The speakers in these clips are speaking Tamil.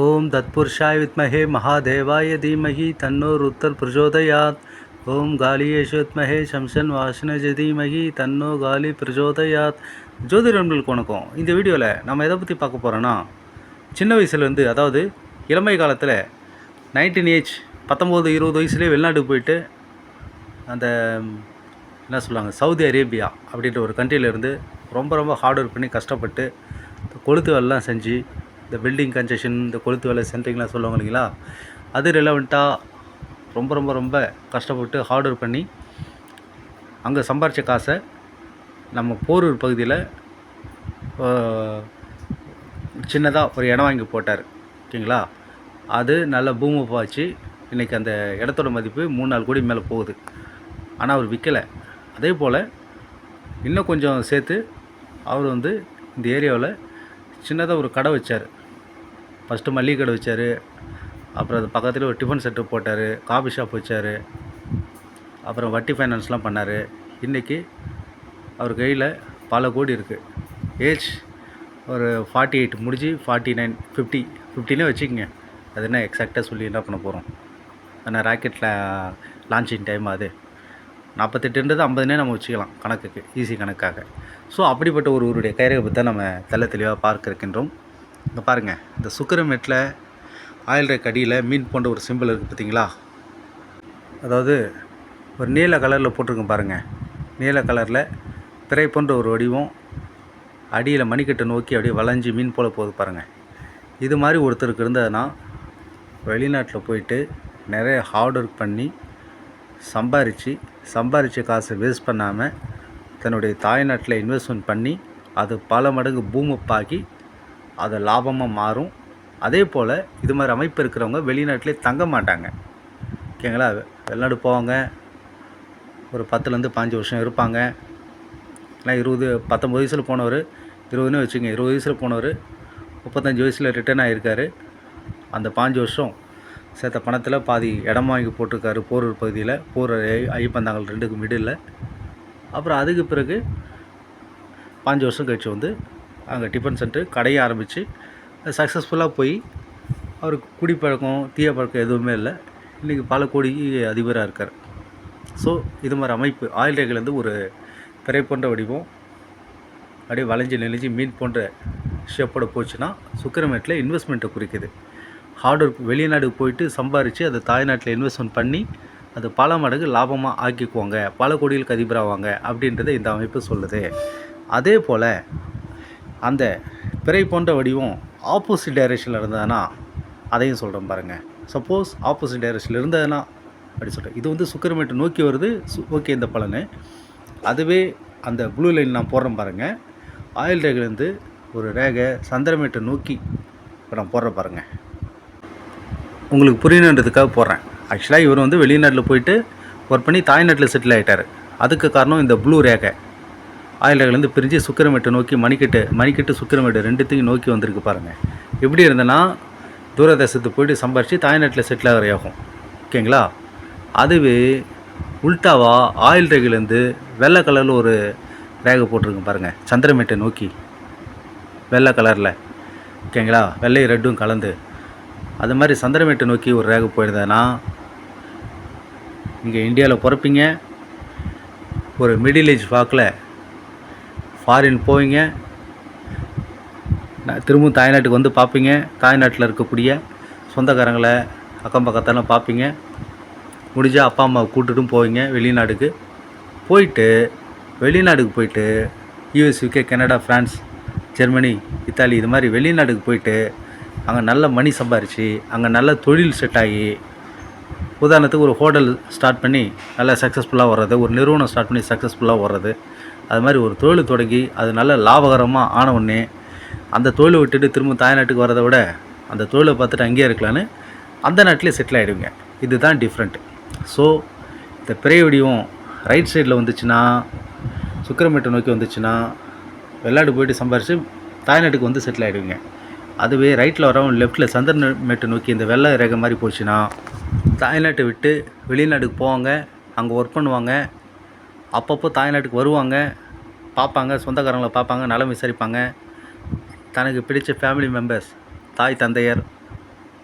ஓம் தத்புருஷாய் வித்மஹே மகாதேவாய தீமஹி தன்னோர் உத்தர் பிரஜோதயாத். ஓம் காலியேஷு வித்மஹே சம்சன் வாசனஜ தீமஹி தன்னோ காலி பிரஜோதயாத். ஜோதிடர்களுக்கு வணக்கம். இந்த வீடியோவில் நம்ம எதை பற்றி பார்க்க போகிறோன்னா சின்ன வயசுலேருந்து அதாவது இளமை காலத்தில் நைன்டீன் ஏஜ் பத்தொம்போது இருபது வயசுலேயே வெளிநாட்டுக்கு போயிட்டு அந்த என்ன சொல்லுவாங்க சவுதி அரேபியா அப்படின்ற ஒரு கண்ட்ரியிலேருந்து ரொம்ப ரொம்ப ஹார்ட் ஒர்க் பண்ணி கஷ்டப்பட்டு கொளுத்து வேலைலாம் செஞ்சு இந்த பில்டிங் கன்ஸ்ட்ரக்ஷன் இந்த கொளுத்து வேலை சென்ட்ரிங்லாம் சொல்லுவாங்க இல்லைங்களா? அது ரிலவெண்ட்டாக ரொம்ப ரொம்ப ரொம்ப கஷ்டப்பட்டு ஹார்ட் ஒர்க் பண்ணி அங்கே சம்பாரித்த காசை நம்ம போரூர் பகுதியில் சின்னதாக ஒரு இடம் வாங்கி போட்டார். ஓகேங்களா? அது நல்ல பூமி பாய்ச்சி இன்றைக்கி அந்த இடத்தோட மதிப்பு மூணு நாலு கோடி மேலே போகுது. ஆனால் அவர் விற்கலை அதே போல் இன்னும் கொஞ்சம் சேர்த்து அவர் வந்து இந்த ஏரியாவில் சின்னதாக ஒரு கடை வச்சார். ஃபஸ்ட்டு மல்லிகை கடை வச்சார். அப்புறம் அது பக்கத்தில் ஒரு டிஃபன் செட்டு போட்டார். காஃபி ஷாப் வச்சார். அப்புறம் வட்டி ஃபைனான்ஸ்லாம் பண்ணார். இன்றைக்கி அவர் கையில் பல கோடி இருக்குது ஏஜ் ஒரு ஃபார்ட்டி எயிட் முடிஞ்சு ஃபார்ட்டி நைன் ஃபிஃப்டி ஃபிஃப்டினே வச்சுக்கோங்க. அது என்ன எக்ஸாக்டாக சொல்லி என்ன பண்ண போகிறோம் ஆனால் ராக்கெட்டில் லான்ச்சிங் டைம் அது. நாற்பத்தெட்டுன்றது ஐம்பதுனே நம்ம வச்சுக்கலாம் கணக்குக்கு ஈஸி கணக்காக. ஸோ அப்படிப்பட்ட ஒரு ஒருடைய கைரகத்தை தான் நம்ம தெள்ள தெளிவாக பார்க்க இருக்கின்றோம். இங்கே பாருங்கள் இந்த சுக்கரமேட்டில் ஆயில் ரேக் அடியில் மீன் போன்ற ஒரு சிம்பிள் இருக்குது பார்த்தீங்களா அதாவது ஒரு நீல கலரில் போட்டிருக்கோம் பாருங்கள் நீல கலரில் திரை போன்ற ஒரு வடிவம் அடியில் மணிக்கட்டை நோக்கி அப்படியே வளைஞ்சி மீன் போல் போகுது பாருங்கள் இது மாதிரி ஒருத்தருக்கு இருந்ததுன்னா வெளிநாட்டில் போயிட்டு நிறைய ஹார்ட் ஒர்க் பண்ணி சம்பாரித்து சம்பாரித்த காசை வேஸ்ட் பண்ணாமல் தன்னுடைய தாய்நாட்டில் இன்வெஸ்ட்மெண்ட் பண்ணி அது பல மடங்கு பூமப்பாக்கி அது லாபமாக மாறும். அதே போல் இது மாதிரி அமைப்பு இருக்கிறவங்க வெளிநாட்டிலே தங்க மாட்டாங்க. ஓகேங்களா? வெளிநாடு போவாங்க. ஒரு பத்துலேருந்து பாஞ்சு வருஷம் இருப்பாங்க. இல்லை இருபது பத்தொம்பது வயசில் போனவர் இருபதுன்னு வச்சுங்க இருபது வயசில் போனவர் முப்பத்தஞ்சு வயசில் ரிட்டர்ன் ஆகியிருக்காரு அந்த பாஞ்சு வருஷம் சேர்த்த பணத்தில் பாதி இடம் வாங்கி போட்டிருக்காரு போரூர் பகுதியில். போர் ஐ- ஐயப்பந்தாங்கல் ரெண்டுக்கு மிடில் அப்புறம் அதுக்கு பிறகு பாஞ்சு வருஷம் கழிச்சு வந்து அங்கே டிஃபன் சென்டர் கடையை ஆரம்பித்து சக்ஸஸ்ஃபுல்லாக போய் அவருக்கு குடிப்பழக்கம் தீய பழக்கம் எதுவுமே இல்லை. இன்றைக்கி பல கோடி அதிபராக இருக்கார். ஸோ இது மாதிரி அமைப்பு ஆயில் ரேகிலேருந்து ஒரு திரை போன்ற வடிவம் அப்படியே வளைஞ்சு நெளிஞ்சு மீன் போன்ற ஷேப்போட போச்சுன்னா சுக்கரமேட்டில் இன்வெஸ்ட்மெண்ட்டை குறிக்குது. ஹார்ட் ஒர்க் வெளிநாடு போயிட்டு சம்பாரித்து அதை தாய்நாட்டில் இன்வெஸ்ட்மெண்ட் பண்ணி அது பல மடங்கு லாபமாக ஆக்கிக்குவாங்க. பல கோடிகளுக்கு அதிபராவாங்க அப்படின்றத இந்த அமைப்பு சொல்லுது. அதே போல் அந்த பிறை போன்ற வடிவம் ஆப்போசிட் டைரக்ஷனில் இருந்ததுன்னா அதையும் சொல்கிறேன் பாருங்கள் சப்போஸ் ஆப்போசிட் டைரக்ஷனில் இருந்ததுன்னா அப்படி சொல்கிறேன் இது வந்து சுக்கரமேட்டு நோக்கி வருது. ஓகே இந்த பலனு. அதுவே அந்த ப்ளூ லைன் நான் போடுறேன் பாருங்கள் ஆயில் ரேகிலேருந்து ஒரு ரேகை சந்திரமேட்டை நோக்கி இப்போ நான் போடுறேன் பாருங்கள் உங்களுக்கு புரியணுன்றதுக்காக போடுறேன். ஆக்சுவலாக இவர் வந்து வெளிநாட்டில் போயிட்டு ஒர்க் பண்ணி தாய்நாட்டில் செட்டில் ஆகிட்டார் அதுக்கு காரணம் இந்த ப்ளூ ரேகை. ஆயில் பிரிஞ்சு சுக்கிரமேட்டை நோக்கி மணிக்கட்டு மணிக்கட்டு சுக்கிரமேட்டு ரெண்டுத்தையும் நோக்கி வந்திருக்கு பாருங்கள் எப்படி இருந்ததுன்னா தூரதேசத்துக்கு போயிட்டு சம்பாரித்து தாய்நாட்டில் செட்டில் ஆகிற யோகம் ஓகேங்களா? அதுவே உல்டாவா ஆயில் ரேகிலேருந்து வெள்ளை கலரில் ஒரு ரேகை போட்டிருக்கு பாருங்கள் சந்திரமேட்டை நோக்கி. வெள்ளை கலரில் ஓகேங்களா? வெள்ளை ரெட்டும் கலந்து. அது மாதிரி சந்திரமேட்டை நோக்கி ஒரு ரேகை போயிருந்தேன்னா இங்கே இந்தியாவில் பிறப்பீங்க. ஒரு மிடில் ஏஜ் வாக்கில் ஃபாரின் போவீங்க. நான் திரும்பவும் தாய்நாட்டுக்கு வந்து பார்ப்பீங்க தாய்நாட்டில் இருக்கக்கூடிய சொந்தக்காரங்களை அக்கம் பக்கத்தெல்லாம் பார்ப்பீங்க முடிஞ்சால் அப்பா அம்மாவை கூட்டுட்டும் போவீங்க வெளிநாடுக்கு. போயிட்டு வெளிநாடுக்கு போயிட்டு US UK Canada France Germany Italy இது மாதிரி வெளிநாடுக்கு போயிட்டு அங்கே நல்ல மணி சம்பாரித்து அங்கே நல்ல தொழில் செட் ஆகி உதாரணத்துக்கு ஒரு ஹோட்டல் ஸ்டார்ட் பண்ணி நல்லா சக்ஸஸ்ஃபுல்லாக வர்றது ஒரு நிறுவனம் ஸ்டார்ட் பண்ணி சக்ஸஸ்ஃபுல்லாக வர்றது அது மாதிரி ஒரு தொழில் தொடங்கி அது நல்ல லாபகரமாக ஆன உடனே அந்த தொழிலை விட்டுட்டு திரும்ப தாய்நாட்டுக்கு வரதை விட அந்த தொழிலை பார்த்துட்டு அங்கேயே இருக்கலான்னு அந்த நாட்டிலே செட்டில் ஆகிடுவீங்க இதுதான் டிஃப்ரெண்ட் ஸோ இந்த பிறை வடிவம் ரைட் சைடில் வந்துச்சுன்னா சுக்கிரமேட்டை நோக்கி வந்துச்சுன்னா வெள்ளாடு போயிட்டு சம்பாரித்து தாய்நாட்டுக்கு வந்து செட்டில் ஆகிடுவீங்க அதுவே ரைட்டில் வரவன் லெஃப்ட்டில் சந்திரமேட்டை நோக்கி இந்த வெள்ளை ரேகை மாதிரி போச்சுன்னா தாய்நாட்டை விட்டு வெளிநாட்டுக்கு போவாங்க அங்கே ஒர்க் பண்ணுவாங்க. அப்பப்போ தாய்நாட்டுக்கு வருவாங்க பார்ப்பாங்க சொந்தக்காரங்களை பார்ப்பாங்க நலம் விசாரிப்பாங்க. தனக்கு பிடித்த ஃபேமிலி மெம்பர்ஸ் தாய் தந்தையர்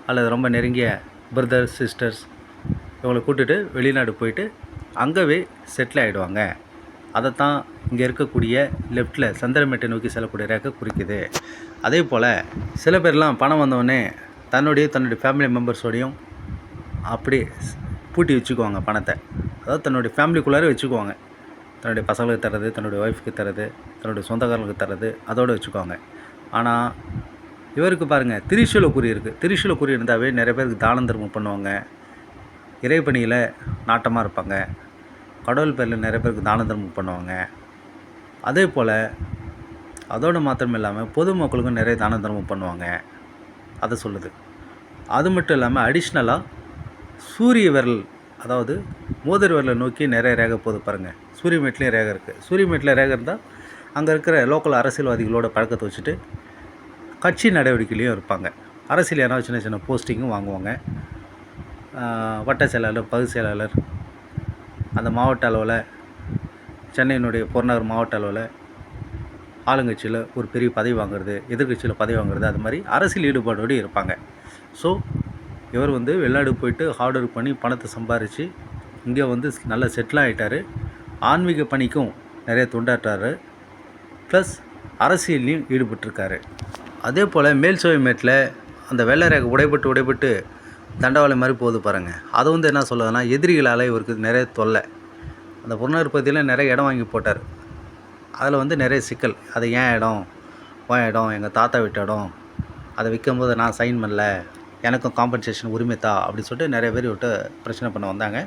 அல்லது ரொம்ப நெருங்கிய பிரதர்ஸ் சிஸ்டர்ஸ் இவங்களை கூட்டுட்டு வெளிநாடு போயிட்டு அங்கவே செட்டில் ஆகிடுவாங்க அதைத்தான் இங்கே இருக்கக்கூடிய லெஃப்ட்டில் சந்திரமேட்டை நோக்கி செல்லக்கூடிய ரேகை குறிக்குது. அதே போல் சில பேர்லாம் பணம் வந்தவொடனே தன்னுடைய தன்னுடைய ஃபேமிலி மெம்பர்ஸோடையும் அப்படி பூட்டி வச்சுக்குவாங்க பணத்தை. அதாவது தன்னுடைய ஃபேமிலிக்குள்ளார வச்சுக்குவாங்க. தன்னுடைய பசங்களுக்கு தர்றது தன்னுடைய ஒய்ஃபுக்கு தர்றது தன்னுடைய சொந்தக்காரங்களுக்கு தர்றது அதோடு வச்சுக்குவாங்க. ஆனால் இவருக்கு பாருங்கள் திரிசூல குறி இருக்குது திரிசூல குறி இருந்தாவே நிறைய பேருக்கு தானம் தர்மம் பண்ணுவாங்க. இறைப்பணியில் நாட்டமாக இருப்பாங்க. கடவுள் பேரில் நிறைய பேருக்கு தான தர்மம் பண்ணுவாங்க. அதே போல் அதோடு மாத்திரம் இல்லாமல் பொதுமக்களுக்கும் நிறைய தான தர்மம் பண்ணுவாங்க. அதை சொல்லுது. அது மட்டும் இல்லாமல் அடிஷ்னலாக சூரிய விரல் அதாவது மோதிர விரலை நோக்கி நிறைய ரேகை போது பாருங்கள் சூரியமேட்லேயும் ரேகை இருக்குது சூரியமேட்டில் ரேகை இருந்தால் அங்கே இருக்கிற லோக்கல் அரசியல்வாதிகளோட பழக்கத்தை வச்சுட்டு கட்சி நடவடிக்கையிலையும் இருப்பாங்க. அரசியல் யாராவது சின்ன சின்ன போஸ்டிங்கும் வாங்குவாங்க. வட்ட செயலாளர் பகுதி செயலாளர் அந்த மாவட்ட அளவில் சென்னையினுடைய புறநகர் மாவட்ட அளவில் ஆளுங்கட்சியில் ஒரு பெரிய பதவி வாங்குறது எதிர்க்கட்சியில் பதவி வாங்குறது அது மாதிரி அரசியல் ஈடுபாடோடு இருப்பாங்க. ஸோ இவர் வந்து வெளிநாடு போயிட்டு ஹார்ட் ஒர்க் பண்ணி பணத்தை சம்பாரித்து இங்கே வந்து நல்லா செட்டில் ஆகிட்டார் ஆன்மீக பணிக்கும் நிறைய தொண்டாற்றாரு. ப்ளஸ் அரசியல்லையும் ஈடுபட்டிருக்காரு. அதே போல் மேல் மேட்டில் அந்த வெள்ளை ரேகை உடைபட்டு உடைபட்டு தண்டவாளை மாதிரி போகுது பாருங்கள் அது வந்து என்ன சொல்லுதுன்னா எதிரிகளால் இவருக்கு நிறைய தொல்லை. அந்த புறநகர் பகுதியில் நிறைய இடம் வாங்கி போட்டார். அதில் வந்து நிறைய சிக்கல். அது ஏன் இடம்? உன் இடம் எங்கள் தாத்தா வீட்டு இடம். அதை விற்கும்போது நான் சைன் பண்ணல. எனக்கும் காம்பன்சேஷன் உரிமைத்தா அப்படின்னு சொல்லிட்டு நிறைய பேர் விட்டு பிரச்சனை பண்ண வந்தாங்க.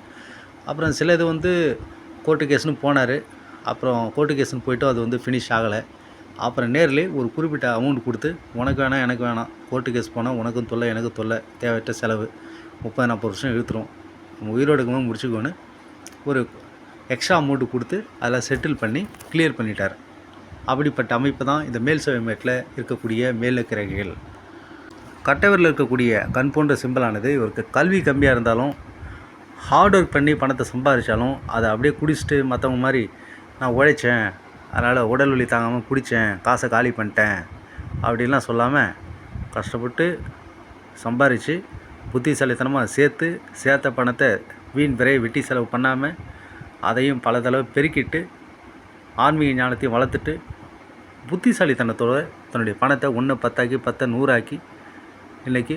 அப்புறம் சில இது வந்து கோர்ட்டு கேஸ்னு போனார். அப்புறம் கோர்ட்டு கேஸ்னு போயிட்டு அது வந்து ஃபினிஷ் ஆகலை. அப்புறம் நேரில் ஒரு குறிப்பிட்ட அமௌண்ட் கொடுத்து உனக்கு வேணாம் எனக்கு வேணாம். கோர்ட்டு கேஸ் போனால் உனக்கும் தொல்லை எனக்கும் தொல்லை. தேவையற்ற செலவு. முப்பது நாற்பது வருஷம் இழுத்துரும். நம்ம உயிரோடு முடிச்சுக்கோன்னு. ஒரு எக்ஸ்ட்ரா அமௌண்ட்டு கொடுத்து அதில் செட்டில் பண்ணி கிளியர் பண்ணிட்டார். அப்படிப்பட்ட அமைப்பு தான் இந்த மேல் சேவை மேட்டில் இருக்கக்கூடிய மேலக்கிரகைகள் கட்டவரில் இருக்கக்கூடிய கண் போன்ற சிம்பிளானது இவருக்கு கல்வி கம்மியாக இருந்தாலும் ஹார்ட் ஒர்க் பண்ணி பணத்தை சம்பாதிச்சாலும் அதை அப்படியே குடிச்சிட்டு மற்றவங்க மாதிரி நான் உழைச்சேன் அதனால் உடல் வலி தாங்காமல் குடித்தேன் காசை காலி பண்ணிட்டேன் அப்படின்லாம் சொல்லாமல் கஷ்டப்பட்டு சம்பாரித்து புத்திசாலித்தனமாக சேர்த்து சேர்த்த பணத்தை வீண் விரைய வெட்டி செலவு பண்ணாமல் அதையும் பல தடவை பெருக்கிட்டு ஆன்மீக ஞானத்தையும் வளர்த்துட்டு புத்திசாலித்தனத்தோடு தன்னுடைய பணத்தை ஒன்று பத்தாக்கி பத்தை நூறாக்கி இன்றைக்கி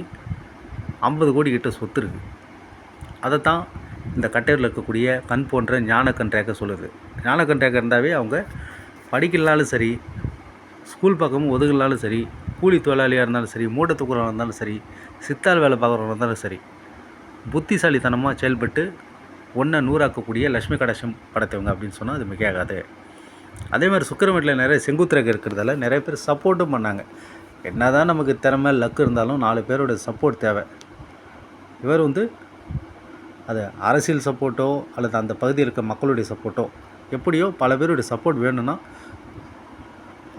ஐம்பது கோடி கிட்ட சொத்து இருக்குது அதைத்தான் இந்த கட்டையில் இருக்கக்கூடிய கண் போன்ற ஞானக்கண் ரேக்கை சொல்லுது. ஞானக்கண் ரேக்கை இருந்தாவே அவங்க படிக்கலனாலும் சரி ஸ்கூல் பக்கமும் ஒதுகலனாலும் சரி கூலி தொழிலாளியாக இருந்தாலும் சரி மூட்டை தூக்குறவங்க இருந்தாலும் சரி சித்தாள் வேலை பார்க்குறவங்க இருந்தாலும் சரி புத்திசாலித்தனமாக செயல்பட்டு ஒன்றை நூறாக்கக்கூடிய லக்ஷ்மி கடாசம் படைத்தவங்க அப்படின்னு சொன்னால் அது மிகையாகாது. அதே மாதிரி சுக்கரமேட்டில் நிறைய செங்குத்திரக இருக்கிறதால நிறைய பேர் சப்போர்ட்டும் பண்ணாங்க. என்ன தான் நமக்கு திறமை லக்கு இருந்தாலும் நாலு பேரோட சப்போர்ட் தேவை. இவர் வந்து அது அரசியல் சப்போர்ட்டோ அல்லது அந்த பகுதியில் இருக்க மக்களுடைய சப்போர்ட்டோ எப்படியோ பல பேருடைய சப்போர்ட் வேணும்னா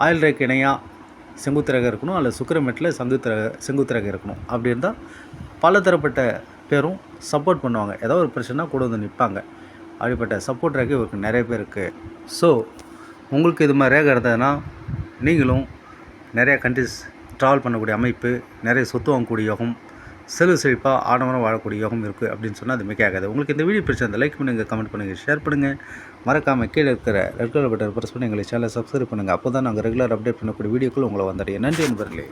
ஆயில் ரேக் இணையாக செங்குத்திரகம் இருக்கணும் அல்லது சுக்கரமேட்டில் சங்குத்திரக செங்குத்திரக இருக்கணும். அப்படி இருந்தால் பல தரப்பட்ட பேரும் சப்போர்ட் பண்ணுவாங்க. ஏதோ ஒரு பிரச்சனை கூட வந்து நிற்பாங்க அப்படிப்பட்ட சப்போர்ட் ரேகை இவருக்கு நிறைய பேர் இருக்குது ஸோ உங்களுக்கு இது மாதிரி ரேகை இருந்ததுன்னா நீங்களும் நிறையா கண்ட்ரிஸ் ட்ராவல் பண்ணக்கூடிய அமைப்பு நிறைய சொத்து வாங்கக்கூடிய யோகம் செல்வ செழிப்பாக ஆடம்பரம் வாழக்கூடிய யோகம் இருக்குது அப்படின்னு சொன்னால் அது மிக ஆகாது உங்களுக்கு இந்த வீடியோ பிடிச்ச லைக் பண்ணுங்கள் கமெண்ட் பண்ணுங்கள் ஷேர் பண்ணுங்கள் மறக்காமல் கீழே இருக்கிற ரெட் கலர் பட்டன் ப்ரெஸ் பண்ணி எங்களை சேனலை சப்ஸ்கிரைப் பண்ணுங்கள் அப்போ தான் நாங்கள் ரெகுலர் அப்டேட் பண்ணக்கூடிய வீடியோக்கள் உங்களை வந்தடைய நன்றி நண்பர்களே.